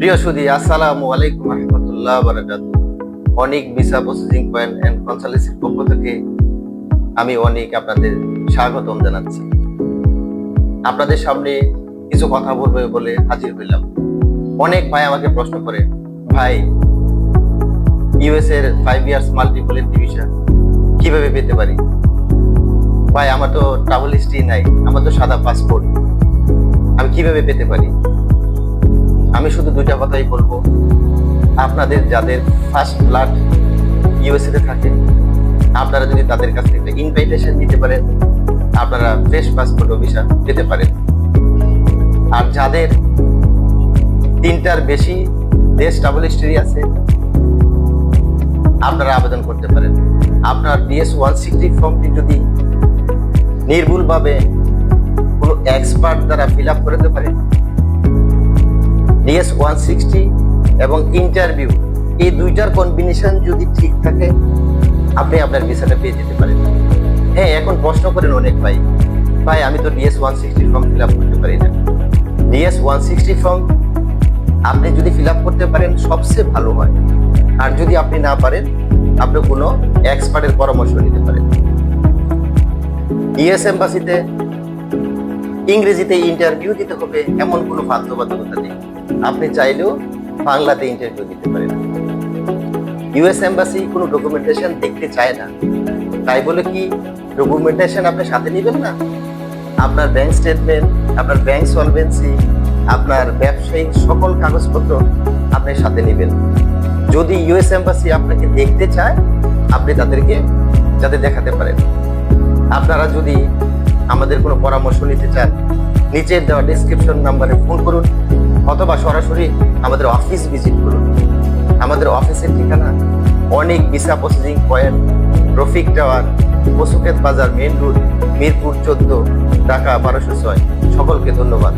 প্রিয় সুদী, আসসালামু আলাইকুম রহমতুল্লাহ বারাকাত অনেক ভিসা প্রসেসিং পয়েন্ট অ্যান্ড কনসালটেন্সির পক্ষ থেকে আমি অনেক আপনাদের স্বাগতম জানাচ্ছি। আপনাদের সামনে কিছু কথা বলব বলে হাজির হইলাম। অনেক ভাই আমাকে প্রশ্ন করে, ভাই ইউএস এর ফাইভ ইয়ার্স মাল্টিপল ভিসা কীভাবে পেতে পারি? ভাই, আমার তো ট্রাভেল হিস্ট্রি নাই, আমার তো সাদা পাসপোর্ট আমি কীভাবে পেতে পারি? দুইটা কথাই বলব। আপনাদের যাদের ফার্স্ট ব্লাড ইউএসএতে থাকে, আপনারা যদি তাদের কাছ থেকে ইনভাইটেশন নিতে পারেন, আপনারা ফ্রেশ পাসপোর্ট ভিসা পেতে পারেন। আর যাদের তিনটার বেশি দেশ ট্রাভেল হিস্ট্রি আছে, আপনারা আবেদন করতে পারেন। আপনার ডিএস ওয়ান সিক্সটি ফর্মটি যদি নির্ভুলভাবে কোনো এক্সপার্ট দ্বারা ফিল আপ করতে পারেন ডিএস ওয়ান সিক্সটি এবং ইন্টারভিউ এই দুইটার কম্বিনেশন যদি ঠিক থাকে, আপনি আপনার ভিসাটা পেয়ে যেতে পারেন। হ্যাঁ এখন প্রশ্ন করেন অনেক ভাই ভাই, আমি তো DS one sixty form fill up করতে পারি না। ডিএস ওয়ান সিক্সটি ফর্ম আপনি যদি ফিল আপ করতে পারেন, সবচেয়ে ভালো হয়। আর যদি আপনি না পারেন, আপনি কোনো এক্সপার্টের পরামর্শ নিতে পারেন। ইএস এম্বাসিতে ইংরেজিতে ইন্টারভিউ দিতে হবে, এমন কোনো বাধ্যবাধকতা নেই। আপনি চাইলেও বাংলাতে ইন্টারভিউ দিতে পারেন। ইউএস এম্বাসি কোনো ডকুমেন্টেশন দেখতে চায় না। তাই বলে কি ডকুমেন্টেশন আপনি সাথে নেবেন না? আপনার ব্যাংক স্টেটমেন্ট আপনার ব্যাংক সলভেন্সি আপনার ব্যবসায়িক সকল কাগজপত্র আপনি সাথে নেবেন। যদি ইউএস এম্বাসি আপনাকে দেখতে চায়, আপনি তাদেরকে যাতে দেখাতে পারেন। আপনারা যদি আমাদের কোনো পরামর্শ নিতে চান, নিচের দেওয়া ডিসক্রিপশন নাম্বারে ফোন করুন অথবা সরাসরি আমাদের অফিস ভিজিট করুন। আমাদের অফিসের ঠিকানা অনেক visa processing point Rafiq tower, বসুকেত বাজার মেন রোড, মিরপুর চোদ্দ, ঢাকা বারোশো ছয়। সকলকে ধন্যবাদ।